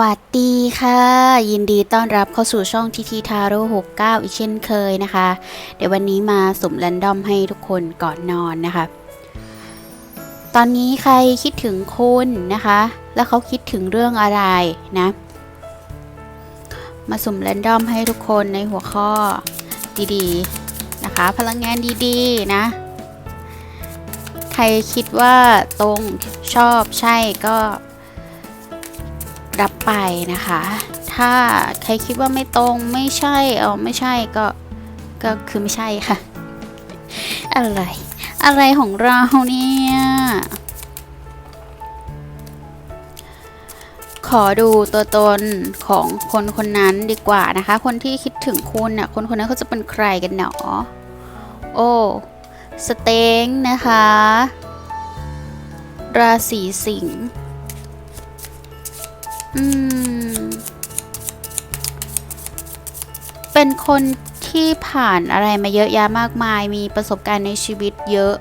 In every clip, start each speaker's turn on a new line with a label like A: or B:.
A: วัสดีค่ะ ยินดีต้อนรับเข้าสู่ช่องทีทีทาโร่69 อีกเช่นเคยนะคะ เดี๋ยววันนี้มาสุ่มแรนดอมให้ทุกคนก่อนนอนนะคะ ตอนนี้ใครคิดถึงคุณนะคะ แล้วเขาคิดถึงเรื่องอะไรนะ มาสุ่มแรนดอมให้ทุกคนในหัวข้อดีๆนะคะ พลังงานดีๆนะ ใครคิดว่าตรงชอบใช่ก็ รับไปนะคะ ถ้าใครคิดว่าไม่ตรงไม่ใช่เออไม่ใช่ก็ก็คือไม่ใช่ค่ะ อะไร อะไรของเราเนี่ยขอดูตัวตนของคนคนนั้นดีกว่านะคะ คนที่คิดถึงคุณน่ะคนคนนั้นเขาจะเป็นใครกันเนาะโอ้ สเต็งนะคะ ราศีสิงห์ อืม เป็นคนที่ผ่านอะไรมาเยอะแยะมากมาย มีประสบการณ์ในชีวิตเยอะ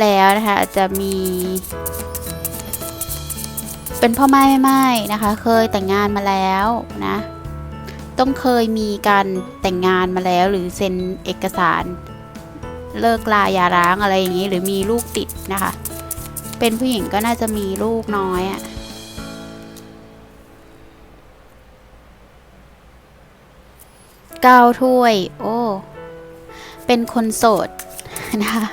A: แล้วนะคะอาจจะมี เป็นพ่อไม้ไม่ไม้นะคะ เคยแต่งงานมาแล้วนะ ต้องเคยมีการแต่งงานมาแล้ว หรือเซ็นเอกสารเลิกลาหย่าร้างอะไรอย่างนี้ หรือมีลูกติดนะคะ เป็นผู้หญิงก็น่าจะมีลูกน้อยอะเก้าถ้วย โอ้ เป็นคนโสดนะคะ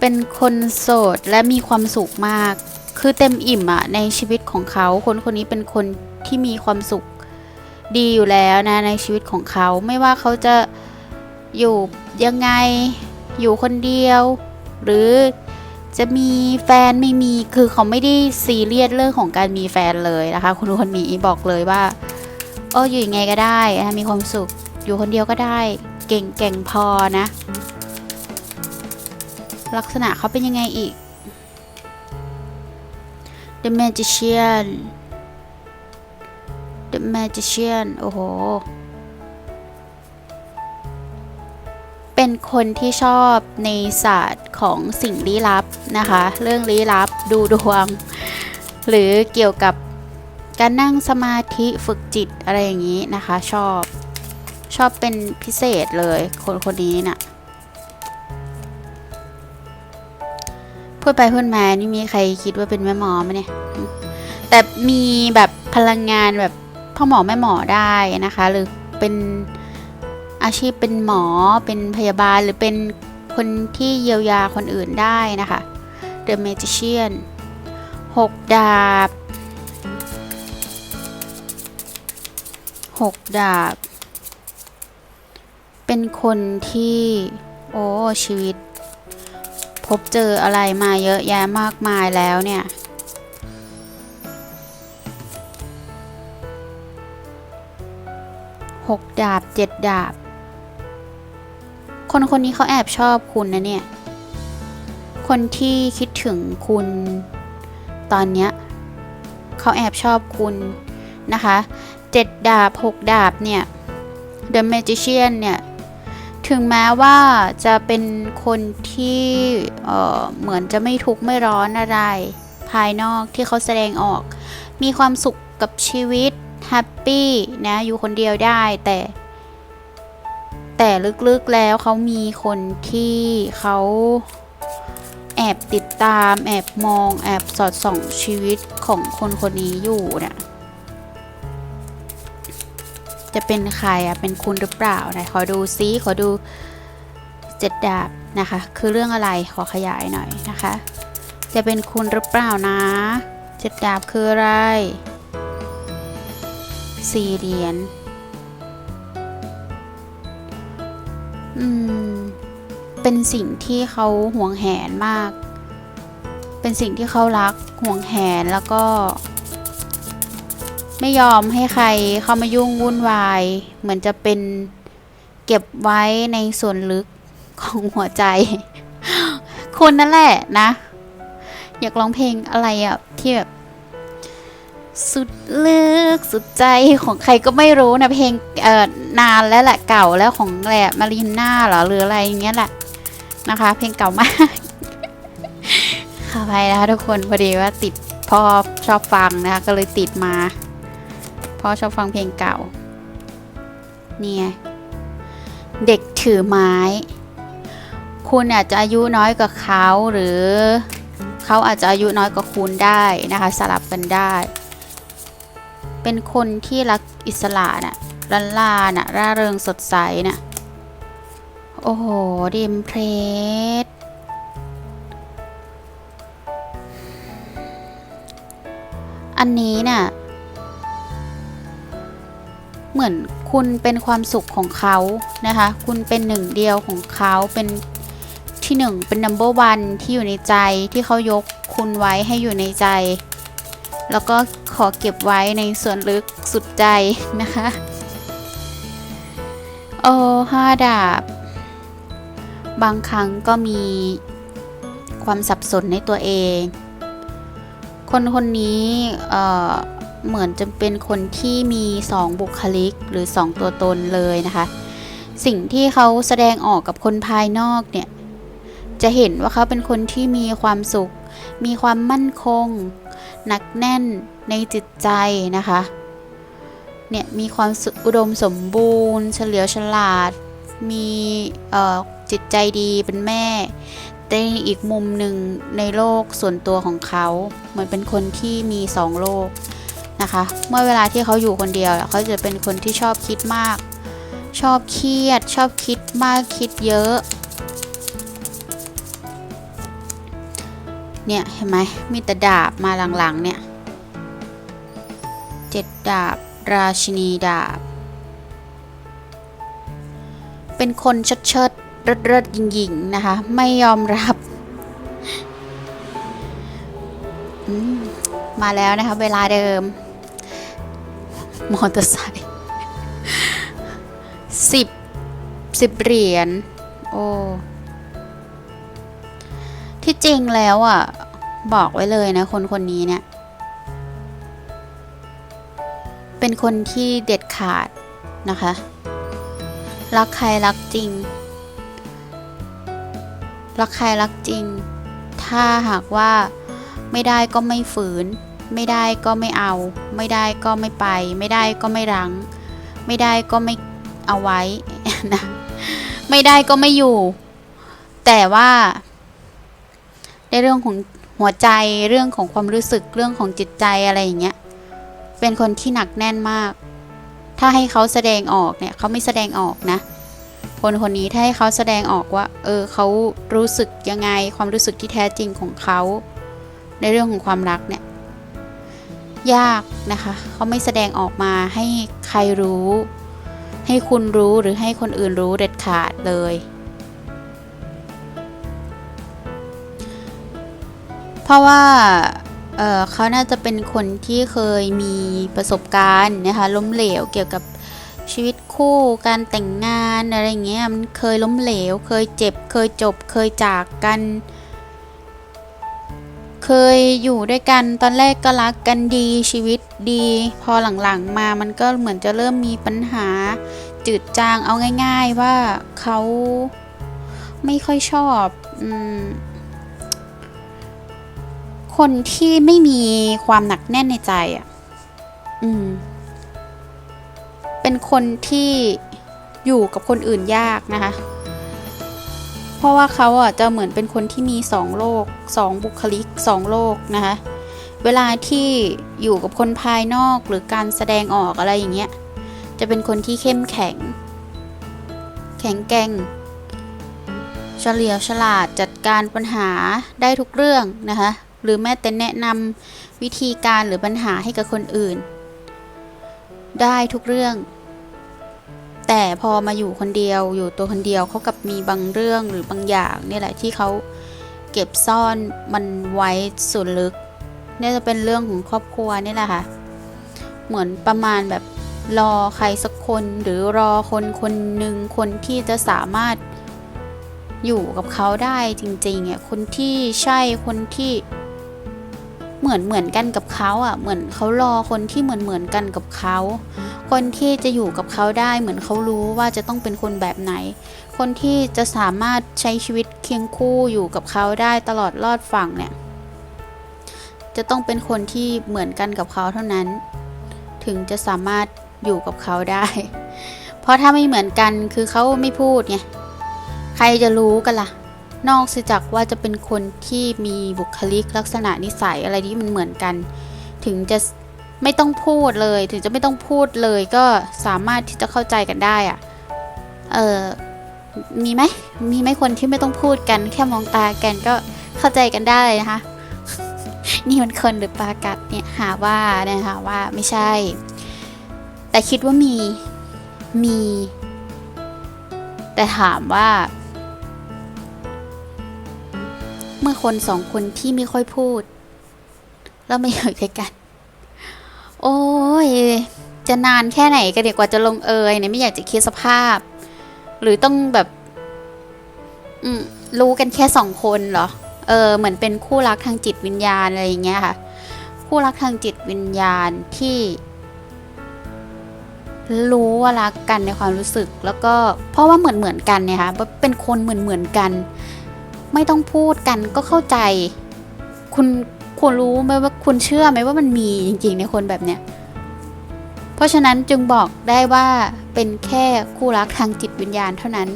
A: เป็นคนโสดและมีความสุขมาก คือเต็มอิ่มอะในชีวิตของเขา คนคนนี้เป็นคนที่มีความสุขดีอยู่แล้วนะในชีวิตของเขา ไม่ว่าเขาจะอยู่ยังไง อยู่คนเดียว หรือจะมีแฟนไม่มี คือเขาไม่ได้ซีเรียสเรื่องของการมีแฟนเลยนะคะคุณคนนี้บอกเลยว่า อออยู่ยังไงก็ได้นะมีความสุขอยู่คนเดียวก็ได้ เก่งเก่งพอนะ ลักษณะเขาเป็นยังไงอีก The Magician The Magician โอ้โห เป็นคนที่ชอบในศาสตร์ของสิ่งลี้ลับนะคะ เรื่องลี้ลับดูดวง หรือเกี่ยวกับ การนั่งสมาธิฝึกจิตอะไรอย่างนี้นะคะ ชอบชอบเป็นพิเศษเลยคนคนนี้น่ะพูดไปพูดมานี่มีใครคิดว่าเป็นแม่หมอไหมเนี่ยแต่มีแบบพลังงานแบบพ่อหมอแม่หมอได้นะคะ หรือเป็นอาชีพเป็นหมอเป็นพยาบาลหรือเป็นคนที่เยียวยาคนอื่นได้นะคะ The Magician หกดาบ หกดาบ เป็นคนที่โอ้ชีวิต พบเจออะไรมาเยอะแยะมากมายแล้วเนี่ย หกดาบเจ็ดดาบ คนคนนี้เขาแอบชอบคุณนะเนี่ย คนที่คิดถึงคุณ ตอนเนี้ยเขาแอบชอบคุณนะคะ เจ็ดดาบหกดาบเนี่ย The Magician เนี่ย ถึงแม้ว่าจะเป็นคนที่เอ่อเหมือนจะไม่ทุกข์ไม่ร้อนอะไร ภายนอกที่เขาแสดงออก มีความสุขกับชีวิตแฮปปี้นะ อยู่คนเดียวได้แต่ แต่ลึกๆแล้วเขามีคนที่เขาแอบติดตาม แอบมอง แอบสอดส่องชีวิตของคนคนนี้อยู่เนี่ย จะเป็นใครอะเป็นคุณหรือเปล่าไหนขอดูซิขอดูเจ็ดดาบนะคะ คือเรื่องอะไรขอขยายหน่อยนะคะ จะเป็นคุณหรือเปล่านะเจ็ดดาบคืออะไรสี่เหรียญอืมเป็นสิ่งที่เขาห่วงแหนมาก เป็นสิ่งที่เขารักห่วงแหนแล้วก็ ไม่ยอมให้ใครเข้ามายุ่งวุ่นวาย เหมือนจะเป็นเก็บไว้ในส่วนลึกของหัวใจคุณนั่นแหละนะ อยากร้องเพลงอะไรอะที่แบบ สุดลึกสุดใจของใครก็ไม่รู้นะเพลงเอ่อนานแล้วแหละเก่าแล้วของแหละมารินน่าหรอหรืออะไรอย่างเงี้ยแหละนะคะ เพลงเก่ามากขออภัยนะคะทุกคนพอดีว่าติดพ่อชอบฟังนะคะก็เลยติดมา พ่อชอบฟังเพลงเก่า เนี่ยเด็กถือไม้ คุณอาจจะอายุน้อยกว่าเขาหรือเขาอาจจะอายุน้อยกว่าคุณได้นะคะสลับกันได้ เป็นคนที่รักอิสระน่ะลันลาน่ะร่าเริงสดใสน่ะโอ้โหดิมเพรสอันนี้น่ะ เหมือนคุณเป็นความสุขของเขานะคะ คุณเป็นหนึ่งเดียวของเขาเป็นที่หนึ่งเป็น number one ที่อยู่ในใจที่เขายกคุณไว้ให้อยู่ในใจ แล้วก็ขอเก็บไว้ในส่วนลึกสุดใจนะคะโอ้ห้าดาบ บางครั้งก็มีความสับสนในตัวเอง คนคนนี้เอ่อ เหมือนจะเป็นคนที่มีสองบุคลิกหรือสองตัวตนเลยนะคะ สิ่งที่เขาแสดงออกกับคนภายนอกเนี่ย จะเห็นว่าเขาเป็นคนที่มีความสุข มีความมั่นคง หนักแน่นในจิตใจนะคะ เนี่ยมีความอุดมสมบูรณ์ เฉลียวฉลาด มีจิตใจดีเป็นแม่แต่อีกมุมหนึ่งในโลกส่วนตัวของเขา เหมือนเป็นคนที่มีสองโลก นะคะ เมื่อเวลาที่เขาอยู่คนเดียวเขาจะเป็นคนที่ชอบคิดมาก ชอบเครียด ชอบคิดมากคิดเยอะ เนี่ยเห็นไหมมีแต่ดาบมาหลังๆเนี่ยเจ็ดดาบราชินีดาบ เป็นคนเชิดเชิดเริดเริดยิงยิงๆนะคะ ไม่ยอมรับมมาแล้วนะคะ เวลาเดิม มอเตอร์ไซค์สิบสิบเหรียญโอ้ที่จริงแล้วอะ บอกไว้เลยนะ คนคนนี้เนี่ย เป็นคนที่เด็ดขาดนะคะ รักใครรักจริง รักใครรักจริง ถ้าหากว่าไม่ได้ก็ไม่ฝืน ไม่ได้ก็ไม่เอา ไม่ได้ก็ไม่ไป ไม่ได้ก็ไม่รั้งไม่ได้ก็ไม่เอาไว้นะไม่ได้ก็ไม่อยู่ แต่ว่า ในเรื่องของหัวใจเรื่องของความรู้สึกเรื่องของจิตใจอะไรอย่างเงี้ยเป็นคนที่หนักแน่นมาก ถ้าให้เขาแสดงออกเนี่ยเขาไม่แสดงออกนะ คนคนนี้ถ้าให้เขาแสดงออกว่า เออเขารู้สึกยังไง ความรู้สึกที่แท้จริงของเขา ในเรื่องของความรักเนี่ย ยากนะคะเขาไม่แสดงออกมาให้ใครรู้ ให้คุณรู้หรือให้คนอื่นรู้เด็ดขาดเลย เพราะว่าเเขาน่าจะเป็นคนที่เคยมีประสบการณ์นะคะล้มเหลวเกี่ยวกับชีวิตคู่การแต่งงานอะไรเงี้ยมันเคยล้มเหลว เคยเจ็บ เคยจบ เคยจากกันเคยอยู่ด้วยกันตอนแรกก็รักกันดีชีวิตดี พอหลังๆมามันก็เหมือนจะเริ่มมีปัญหา จืดจางเอาง่าย ๆว่าเขาไม่ค่อยชอบอคนที่ไม่มีความหนักแน่นในใจอะ อืม เป็นคนที่อยู่กับคนอื่นยากนะคะ ราะว่าเขาอะจะเหมือนเป็นคนที่มีสองโลกสองบุคลิกสองโลกนะคะเวลาที่อยู่กับคนภายนอกหรือการแสดงออกอะไรอย่างเงี้ยจะเป็นคนที่เข้มแข็ง แข็งแกร่งเฉลียวฉลาดจัดการปัญหาได้ทุกเรื่องนะคะหรือแม้แต่แนะนำวิธีการหรือปัญหาให้กับคนอื่น ได้ทุกเรื่อง แต่พอมาอยู่คนเดียวอยู่ตัวคนเดียวเขากับมีบางเรื่องหรือบางอย่างนี่แหละที่เขาเก็บซ่อนมันไว้ส่วนลึกนี่จะเป็นเรื่องของครอบครัวนี่แหละค่ะ เหมือนประมาณแบบรอใครสักคนหรือรอคนคนหนึ่งคนที่จะสามารถอยู่กับเขาได้จริงๆอะคนที่ใช่คนที่เหมือนเหมือนกันกับเขาอะเหมือนเขารอคนที่เหมือนเหมือนกันกับเขา คนที่จะอยู่กับเขาได้เหมือนเขารู้ว่าจะต้องเป็นคนแบบไหน คนที่จะสามารถใช้ชีวิตเคียงคู่อยู่กับเขาได้ตลอดรอดฝั่งเนี่ย จะต้องเป็นคนที่เหมือนกันกับเขาเท่านั้น ถึงจะสามารถอยู่กับเขาได้ เพราะถ้าไม่เหมือนกันคือเขาไม่พูดไง ใครจะรู้กันล่ะ นอกจากว่าจะเป็นคนที่มีบุคลิกลักษณะนิสัยอะไรที่มันเหมือนกัน ถึงจะ ไม่ต้องพูดเลย ถึงจะไม่ต้องพูดเลยก็สามารถที่จะเข้าใจกันได้อะเออมีไหมมีไหมคนที่ไม่ต้องพูดกัน แค่มองตากันก็เข้าใจกันได้นะคะนี่มันคนหรือปลากัดเนี่ยหาว่านะคะว่าไม่ใช่ แต่คิดว่ามีมี แต่ถามว่า เมื่อคนสองคนที่ไม่ค่อยพูด แล้วไมาอยู่ด้วยกัน โอ้ย จะนานแค่ไหนกันเดียกว่าจะลงเอยเนี่ยไม่อยากจะคิดสภาพ หรือต้องแบบ อืมรู้กันแค่สองคนเหรอ เออ เหมือนเป็นคู่รักทางจิตวิญญาณอะไรอย่างเงี้ยค่ะ คู่รักทางจิตวิญญาณที่ รู้ว่ารักกันในความรู้สึก แล้วก็เพราะว่าเหมือนเหมือนกันเนี่ยค่ะเป็นคนเหมือนเหมือนกัน ไม่ต้องพูดกันก็เข้าใจ คุณ คุณรู้ไหมว่าคุณเชื่อไหมว่ามันมีจริงๆในคนแบบเนี้ย เพราะฉะนั้นจึงบอกได้ว่าเป็นแค่คู่รักทางจิตวิญญาณเท่านั้น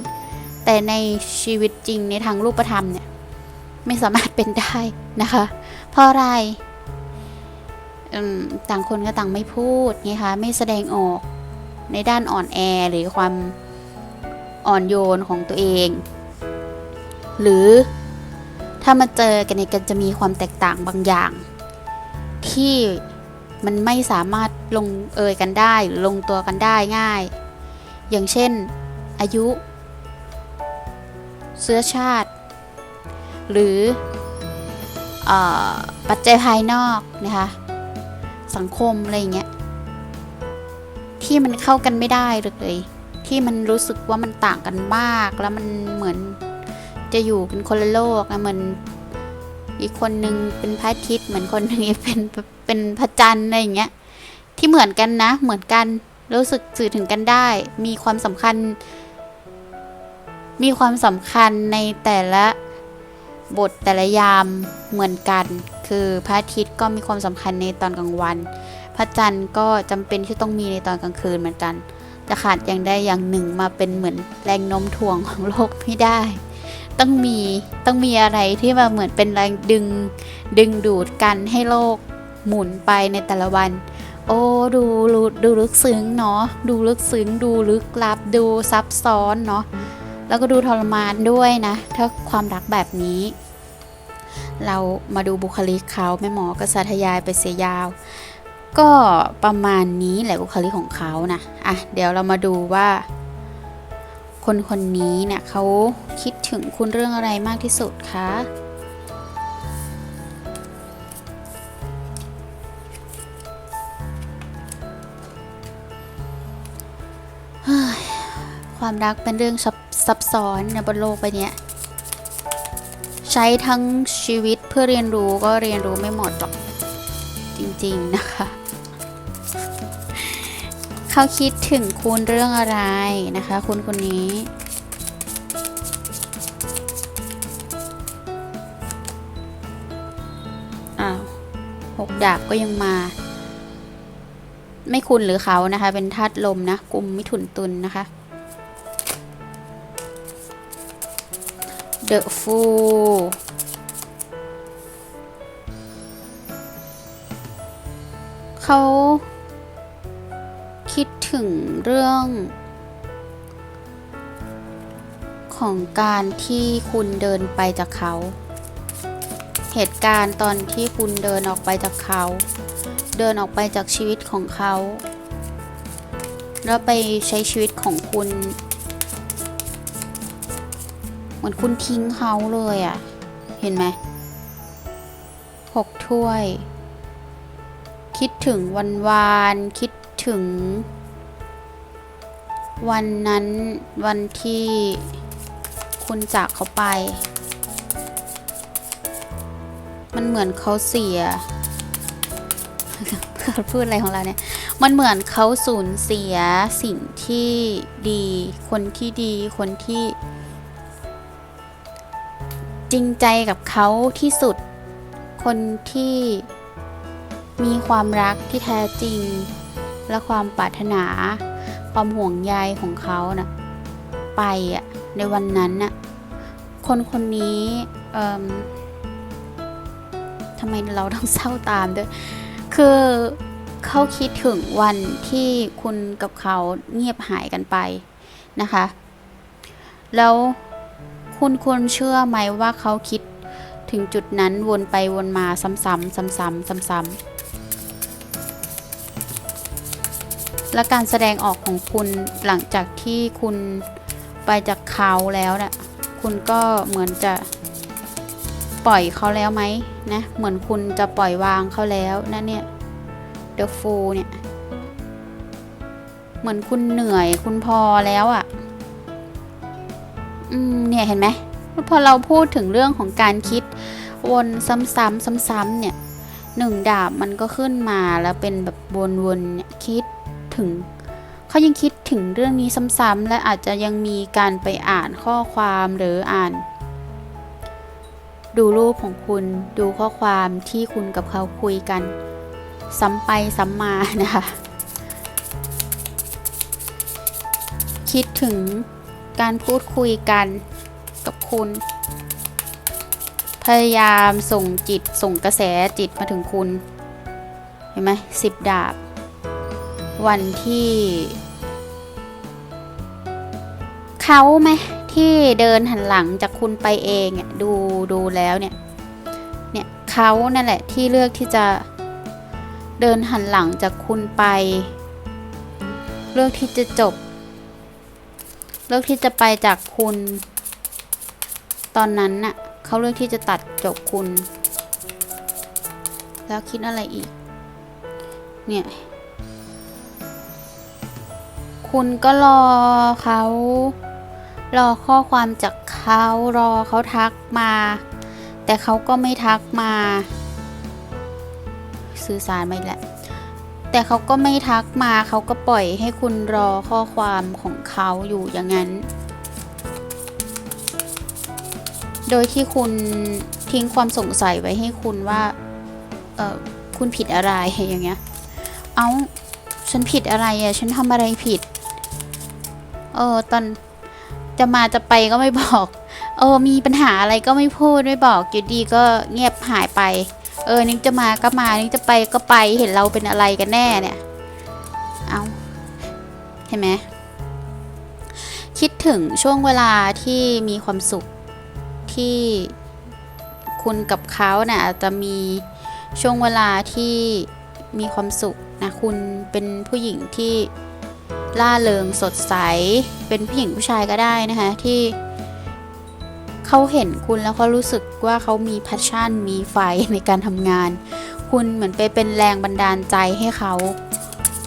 A: แต่ในชีวิตจริงในทางรูปธรรมเนี่ย ไม่สามารถเป็นได้นะคะ เพราะอะไรต่างคนก็ต่างไม่พูดไงคะไม่แสดงออกในด้านอ่อนแอหรือความอ่อนโยนของตัวเอง หรือ ถ้ามาเจอกันเนี่ยกันจะมีความแตกต่างบางอย่าง ที่มันไม่สามารถลงเอยกันได้หรือลงตัวกันได้ง่าย อย่างเช่น อายุ เสื้อชาติ หรือออปัจจัยภายนอกนะคะสังคมอะไรอย่างเงี้ยที่มันเข้ากันไม่ได้เลย ที่มันรู้สึกว่ามันต่างกันมากแล้วมันเหมือน จะอยู่เป็นคนละโลกนะเหมือนอีกคนนึงเป็นพระอาทิตย์เหมือนคนนึงเป็นเป็นพระจันทร์อะไรอย่างเงี้ยที่เหมือนกันนะ เหมือนกันรู้สึกสื่อถึงกันได้ มีความสำคัญ มีความสำคัญในแต่ละบทแต่ละยามเหมือนกัน คือพระอาทิตย์ก็มีความสำคัญในตอนกลางวัน พระจันทร์ก็จำเป็นที่ต้องมีในตอนกลางคืนเหมือนกัน จะขาดอย่างใดอย่างหนึ่งมาเป็นเหมือนแรงโน้มถ่วงของโลกไม่ได้ ต้องมีต้องมีอะไรที่มาเหมือนเป็นแรงดึงดึงดูดกันให้โลกหมุนไปในแต่ละวัน โอ้ดูดูดูลึกซึ้งเนาะดูลึกซึ้งดูลึกลับดูซับซ้อนเนาะแล้วก็ดูทรมานด้วยนะ ถ้าความรักแบบนี้ เรามาดูบุคลิกเขาแม่หมอก็สาธยายไปเสียยาว ก็ประมาณนี้แหละบุคลิกของเขานะอะเดี๋ยวเรามาดูว่า คนคนนี้เนี่ยเขาคิดถึงคุณเรื่องอะไรมากที่สุดคะความรักเป็นเรื่องซับซ้อนในบนโลกใบเนี้ยใช้ทั้งชีวิตเพื่อเรียนรู้ก็เรียนรู้ไม่หมดหรอก จริง ๆ นะคะ เขาคิดถึงคุณเรื่องอะไรนะคะ คุณคนนี้ อ้าวหกดาบก็ยังมา ไม่คุณหรือเขานะคะ เป็นธาตุลมนะกลุ่มมิถุนตุลนนะคะ The Fool เขา ถึงเรื่อง ของการที่คุณเดินไปจากเขา เหตุการณ์ตอนที่คุณเดินออกไปจากเขา เดินออกไปจากชีวิตของเขา แล้วไปใช้ชีวิตของคุณ เหมือนคุณทิ้งเขาเลยอะ่ะ เห็นไหมหกถ้วย คิดถึงวันวาน คิดถึง วันนั้นวันที่คุณจากเขาไป มันเหมือนเขาเสียพูดอะไรของเราเนี่ย มันเหมือนเขาสูญเสียสิ่งที่ดี คนที่ดีคนที่ จริงใจกับเขาที่สุด คนที่มีความรักที่แท้จริง และความปรารถนา ความห่วงใยของเขานะ่ะไปอะในวันนั้นน่ะคนคนนี้เอิ่มทำไมเราต้องเศร้าตามด้วย คือเขาคิดถึงวันที่คุณกับเขาเงียบหายกันไปนะคะ แล้วคุณควรเชื่อไหมว่าเขาคิดถึงจุดนั้นวนไปวนมาซ้ำๆซ้ำๆซ้ำๆ และการแสดงออกของคุณหลังจากที่คุณไปจากเขาแล้วนะ่ะคุณก็เหมือนจะปล่อยเขาแล้วไหมนะเหมือนคุณจะปล่อยวางเขาแล้วนะเนี่ย The Fool เนี่ยเหมือนคุณเหนื่อยคุณพอแล้วอะ่ะ อืมเนี่ยเห็นไหมพอเราพูดถึงเรื่องของการคิดวนซ้ำๆซ้ำๆเนี่ยหนึ่งดาบมันก็ขึ้นมาแล้วเป็นแบบวนๆเนี่ยคิด ถึงเขายังคิดถึงเรื่องนี้ซ้ำๆและอาจจะยังมีการไปอ่านข้อความหรืออ่าน ดูรูปของคุณดูข้อความที่คุณกับเขาคุยกัน ซ้ำไปซ้ำมานะคะคิดถึงการพูดคุยกันกับคุณ พยายามส่งจิตส่งกระแสจิตมาถึงคุณ เห็นไหมสิบดาบ วันที่ เขาไหมที่เดินหันหลังจากคุณไปเองอะดูดูแล้วเนี่ยเนี่ยเขานั่นแหละที่เลือกที่จะเดินหันหลังจากคุณไป เลือกที่จะจบ เลือกที่จะไปจากคุณ ตอนนั้นน่ะเขาเลือกที่จะตัดจบคุณ แล้วคิดอะไรอีก เนี่ย คุณก็รอเขา รอข้อความจากเขารอเขาทักมา แต่เขาก็ไม่ทักมา สื่อสารไม่แหละ แต่เขาก็ไม่ทักมาเขาก็ปล่อยให้คุณรอข้อความของเขาอยู่อย่างนั้น โดยที่คุณทิ้งความสงสัยไว้ให้คุณว่าเออคุณผิดอะไรอย่างเงี้ย เอาฉันผิดอะไรอะฉันทำอะไรผิด ออตอนจะมาจะไปก็ไม่บอก เออ มีปัญหาอะไรก็ไม่พูดไม่บอกอยู่ดีก็เงียบหายไป เออนึกจะมาก็มานึกจะไปก็ไปเห็นเราเป็นอะไรกันแน่เนี่ย เอาเห็นไหมคิดถึงช่วงเวลาที่มีความสุขที่คุณกับเขาเนี่ยอาจจะมีช่วงเวลาที่มีความสุขนะคุณเป็นผู้หญิงที่ ล่าเริงสดใส เป็นผู้หญิงผู้ชายก็ได้นะคะ ที่เขาเห็นคุณแล้วเขารู้สึกว่าเขามี passion มีไฟในการทำงาน คุณเหมือนไปเป็นแรงบันดาลใจให้เขา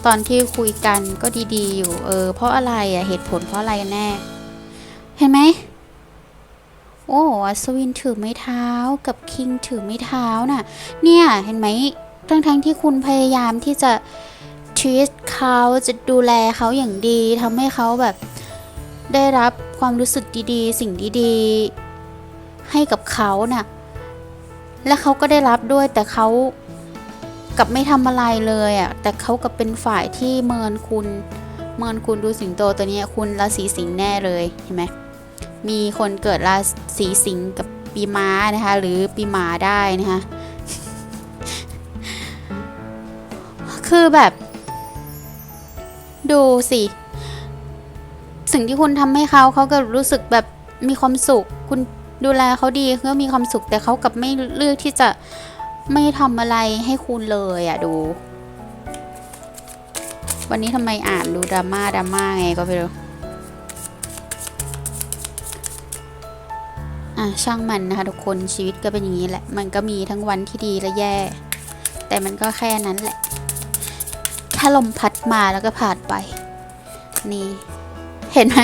A: ตอนที่คุยกันก็ดีๆ อยู่ เออ เพราะอะไรอะเหตุผลเพราะอะไรกันแน่ เห็นไหม โอ้อัศวินถือไม้เท้ากับคิงถือไม้เท้าน่ะ เนี่ย เห็นไหม ทั้งทั้งที่คุณพยายามที่จะ treat เขาจะดูแลเขาอย่างดีทำให้เขาแบบได้รับความรู้สึกดีๆ สิ่งดีๆ ให้กับเขาน่ะและเขาก็ได้รับด้วยแต่เขากับไม่ทำอะไรเลยอะ่ะแต่เขากับเป็นฝ่ายที่เมินคุณ เมินคุณดูสิงโตตัวนี้คุณราศีสิงห์แน่เลยเห็นไหมมีคนเกิดราศีสิงห์กับปีม้านะคะ หรือปีหมาได้นะคะคือแบบ ดูสิ สิ่งที่คุณทำให้เขาเขาก็รู้สึกแบบมีความสุข คุณดูแลเขาดีเขาก็มีความสุข แต่เขากลับไม่เลือกที่จะไม่ทำอะไรให้คุณเลยอะดู วันนี้ทำไมอ่านดูดราม่าดราม่าไงก็ไม่รู้อะช่างมันนะคะทุกคนชีวิตก็เป็นอย่างนี้แหละ มันก็มีทั้งวันที่ดีและแย่ แต่มันก็แค่นั้นแหละ แค่ลมพัดมาแล้วก็ผ่านไป นี่ เห็นไหม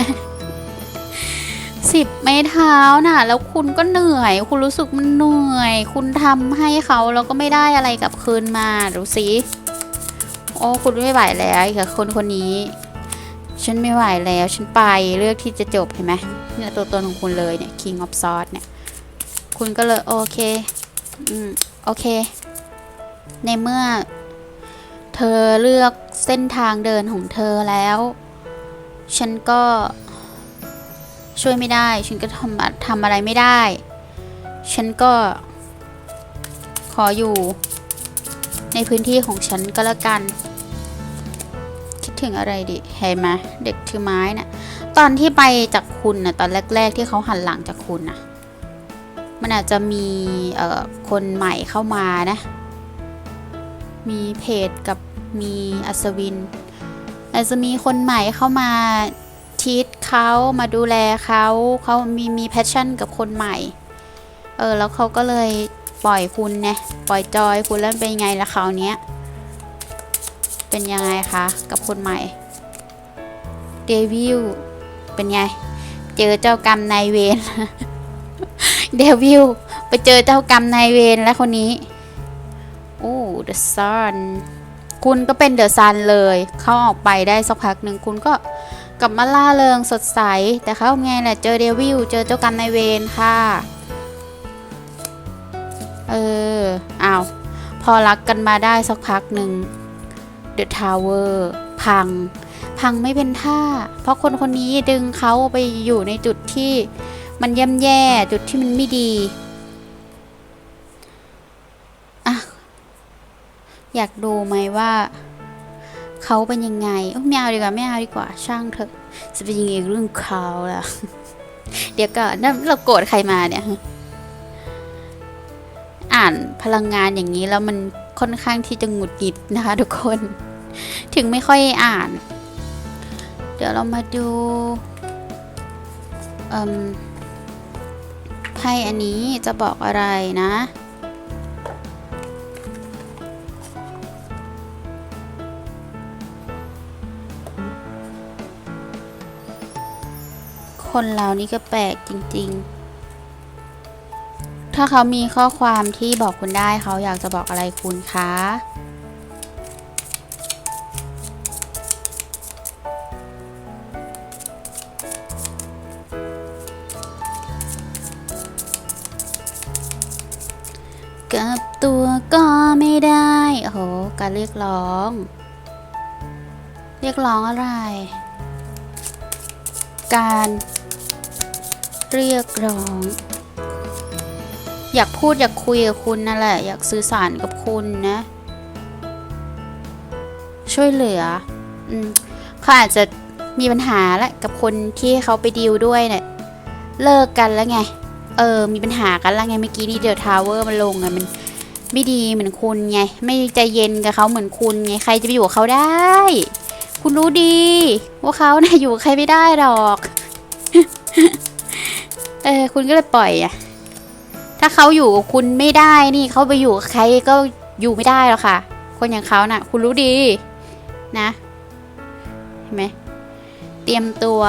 A: สิบไม้เท้าน่ะ แล้วคุณก็เหนื่อย คุณรู้สึกมันเหนื่อย คุณทำให้เขาแล้วก็ไม่ได้อะไรกลับคืนมาดูสิโอ้คุณไม่ไหวแล้วกับคนคนนี้ ฉันไม่ไหวแล้วฉันไปเลือกที่จะจบเห็นไหมเนี่ยตัวตนของคุณเลยเนี่ย King of s w o r d เนี่ย คุณก็เลยโอเค อืม โอเค ในเมื่อ ธอเลือกเส้นทางเดินของเธอแล้ว ฉันก็ช่วยไม่ได้ ฉันก็ทำทำอะไรไม่ได้ ฉันก็ขออยู่ในพื้นที่ของฉันก็แล้วกัน คิดถึงอะไรดิ เห็นไหมเด็กถือไม้น่ะ ตอนที่ไปจากคุณน่ะตอนแรก ๆ ที่เขาหันหลังจากคุณน่ะ มันอาจจะมีเอ่อคนใหม่เข้ามานะ มีเพจกับ มีอัศวิน อาจจะมีคนใหม่เข้ามาทีทเขามาดูแลเขาเขามีมีแพชชั่นกับคนใหม่ เออ แล้วเขาก็เลยปล่อยคุณเนี่ยปล่อยจอยคุณแล้วเป็นไงละคราวเนี้ยเป็นยังไงคะ กับคนใหม่เดวิลเป็นไง เจอเจ้ากรรมนายเวรเดวิลไปเจอเจ้ากรรมนายเวรแล้วคนนี้ โอ้ the sun คุณก็เป็นเดอะซันเลย เข้าออกไปได้สักพักหนึ่งคุณก็กลับมาล่าเริงสดใส แต่เขาไงแหละเจอเดวิลเจอเจ้ากรรมนายเวรค่ะ เอออ้าวพอรักกันมาได้สักพักหนึ่ง The Tower พัง พังไม่เป็นท่า เพราะคนคนนี้ดึงเขาไปอยู่ในจุดที่มันย่ำแย่จุดที่มันไม่ดี อยากดูไหมว่าเขาเป็นยังไงอ้ยไม่เอาดีกว่าไม่เอาดีกว่าช่างเถอะจะเป็นยังไงเรื่องเขาล่ะเดี๋ยวก่อนนั่นเราโกรธใครมาเนี่ย อ่านพลังงานอย่างนี้แล้วมันค่อนข้างที่จะหงุดหงิดนะคะทุกคน ถึงไม่ค่อยอ่าน เดี๋ยวเรามาดูไพ่อันนี้จะบอกอะไรนะ คนเรานี่ก็แปลกจริง ๆ ถ้าเขามีข้อความที่บอกคุณได้เขาอยากจะบอกอะไรคุณคะกับตัวก็ไม่ได้ โอ้โห การเรียกร้อง เรียกร้องอะไร การ เรียกร้อง อยากพูดอยากคุยกับคุณนั่นแหละ อยากสื่อสารกับคุณนะ ช่วยเหลืออืมเขาอาจจะมีปัญหาแหละกับคนที่เขาไปดีลด้วยเนี่ยเลิกกันแล้วไง เออ มีปัญหากันแล้วไงเมื่อกี้นี่เดอะทาวเวอร์มันลงไงมันไม่ดีเหมือนคุณไง ไม่ใจเย็นกับเขาเหมือนคุณไงใครจะไปอยู่กับเขาได้ คุณรู้ดี ว่าเขานะ่ะอยู่ใครไม่ได้หรอก ออคุณก็เลยปล่อยอะถ้าเขาอยู่กับคุณไม่ได้นี่เขาไปอยู่กับใครก็อยู่ไม่ได้หรอกค่ะ คนอย่างเขาน่ะ คุณรู้ดีนะเห็นไหมเตรียมตัว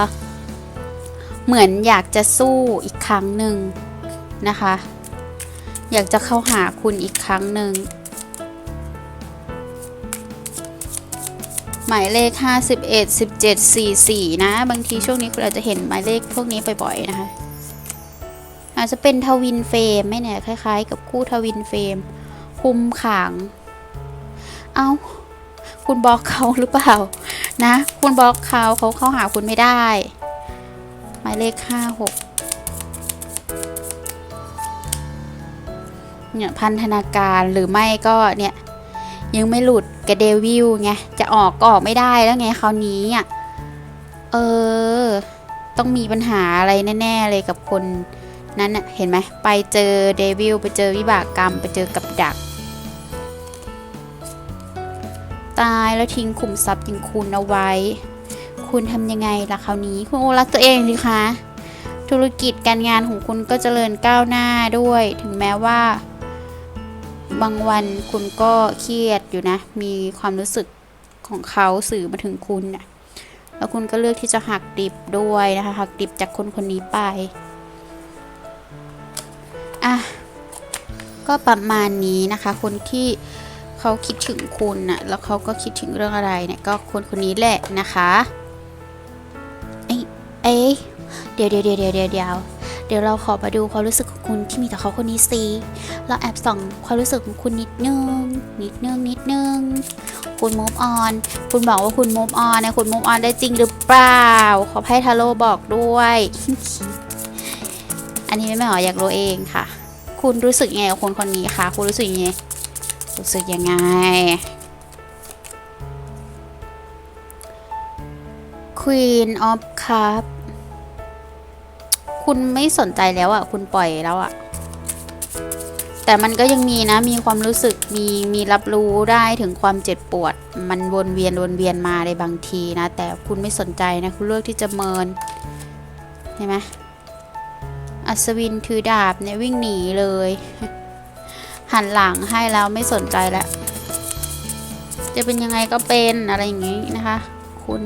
A: เหมือนอยากจะสู้อีกครั้งหนึ่งนะคะ อยากจะเข้าหาคุณอีกครั้งหนึ่งหมายเลข 51 17 44 นะ บางทีช่วงนี้คุณอาจจะเห็นหมายเลขพวกนี้บ่อยๆนะคะ อาจจะเป็นทวินเฟรมไหม่เนี่ยคล้าย ๆ กับคู่ทวินเฟรมคุมขัง เอา้าคุณบล็อกเขาหรือเปล่านะ คุณบล็อกเขาเขาเข้าหาคุณไม่ได้ หมายเลข56เนี่ยพันธนาการหรือไม่ก็เนี่ยยังไม่หลุดกับเดวิลไงจะออกก็ออกไม่ได้แล้วไงคราวนี้อะเออ ต้องมีปัญหาอะไรแน่ ๆ เลยกับคน นั้นน่ะเห็นไหมไปเจอเดวิลไปเจอวิบากกรรม ไปเจอกับดัก ตายแล้วทิ้งขุมทรัพย์ย่างคุณเอาไว้ คุณทำยังไงล่ะคราวนี้ คุณโอรักตัวเองสิคะธุรกิจการงานของคุณก็เจริญก้าวหน้าด้วย ถึงแม้ว่า บางวันคุณก็เครียดอยู่นะ มีความรู้สึกของเขาสื่อมาถึงคุณนะแล้วคุณก็เลือกที่จะหักดิบด้วยนะคะหักดิบจากคนคนนี้ไป อะก็ประมาณนี้นะคะ คนที่เขาคิดถึงคุณนะแล้วเขาก็คิดถึงเรื่องอะไรเนี่ยก็คนคนนี้แหละนะคะเอ้ยเอ้เดี๋ยวเดี๋ยวเดี๋ยวเดี๋ยวเดี๋ยวเดี๋ยวเดี๋ยวเราขอมาดูความรู้สึกของคุณที่มีต่อเขาคนนี้สิเราแอบส่องความรู้สึกของคุณนิดนึงนิดนึงนิดนึงคุณ move on คุณบอกว่าคุณ move on เนี่ยคุณ move on ได้จริงหรือเปล่า ขอให้ทาโร่บอกด้วย อันนี้ไม่หมออยากรู้เองค่ะ คุณรู้สึกยังไงกับคนคนนี้คะคุณรู้สึกยังไงรู้สึกยังไง Queen of Cup คุณไม่สนใจแล้วอะ่ะ คุณปล่อยแล้วอะ่ะ แต่มันก็ยังมีนะ มีความรู้สึก มีมีรับรู้ได้ถึงความเจ็บปวด มันวนเวียนวนเวียนมาในบางทีนะ แต่คุณไม่สนใจนะ คุณเลือกที่จะเมินเห็นไหม อัศวินถือดาบเนี่ยวิ่งหนีเลย หันหลังให้แล้วไม่สนใจแล้ว จะเป็นยังไงก็เป็นอะไรอย่างนี้นะคะ คุณ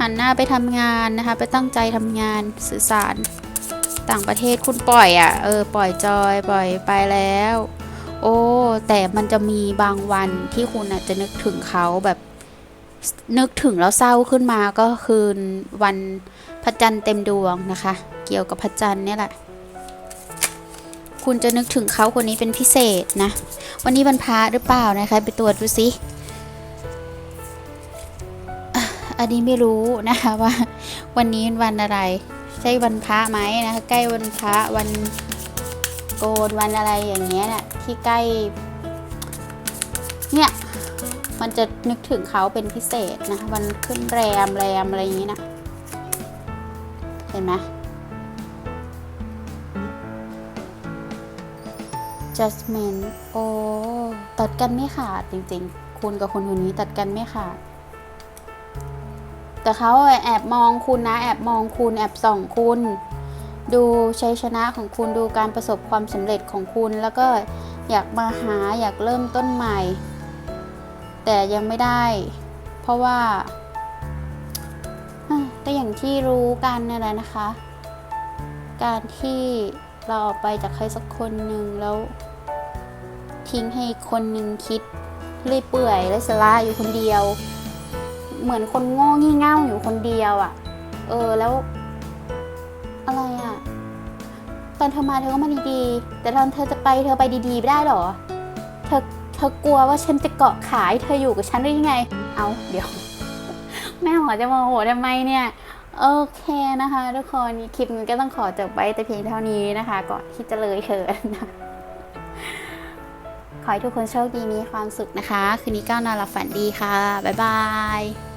A: หันหน้าไปทำงานนะคะ ไปตั้งใจทำงานสื่อสารต่างประเทศคุณปล่อยอะ่ะ เออ ปล่อยจอย ปล่อยไปแล้ว โอ้ แต่มันจะมีบางวันที่คุณอาจจะนึกถึงเขาแบบ นึกถึงแล้วเศร้าขึ้นมาก็คือวันพระจันทร์เต็มดวงนะคะ เกี่ยวกับพระจันทร์เนี่ยแหละ คุณจะนึกถึงเขาคนนี้เป็นพิเศษนะ วันนี้วันพระหรือเปล่านะคะ ไปตรวจดูสิอันนี้ไม่รู้นะคะว่า วันนี้วันอะไร ใช่วันพระไหมนะคะใกล้วันพระวันโกนวันอะไรอย่างเงี้ยนี่ยที่ใกล้ เนี่ย มันจะนึกถึงเขาเป็นพิเศษนะ วันขึ้นแรมแรมอะไรอย่างนี้นะ เห็นไหม judgment โอ้ตัดกันไม่ขาดจริงๆ คุณกับคนคนนี้ตัดกันไม่ขาด แต่เขาแอบมองคุณนะ แอบมองคุณแอบส่องคุณ ดูชัยชนะของคุณดูการประสบความสำเร็จของคุณแล้วก็อยากมาหาอยากเริ่มต้นใหม่ แต่ยังไม่ได้ เพราะว่าอะก็อย่างที่รู้กันนั่นแหละนะคะ การที่เราออกไปจากใครสักคนหนึ่งแล้ว ทิ้งให้คนหนึ่งคิดเรื่อยเปื่อยและสละอยู่คนเดียว เหมือนคนโง่งี่เง่าอยู่คนเดียวอะ่ะ เออแล้ว อะไรอะ่ะ ตอนเธอมาเธอก็มาดีๆ แต่ตอนเธอจะไปเธอไปดีๆไม่ได้หรอ เธอ ธอกลัวว่าฉันจะเกาะขายเธออยู่กับฉันได้ยังไง เอาเดี๋ยว แม่หมอจะมาโหทำไมเนี่ย โอเคนะคะ ทุกคนคลิปนี้ก็ต้องขอจบไปแต่เพียงเท่านี้นะคะ ก่อนที่จะเลยเถินะขอให้ทุกคนโชคดีมีความสุขนะคะ คืนนี้ก้าวนอนหลับฝันดีค่ะ บ๊ายบาย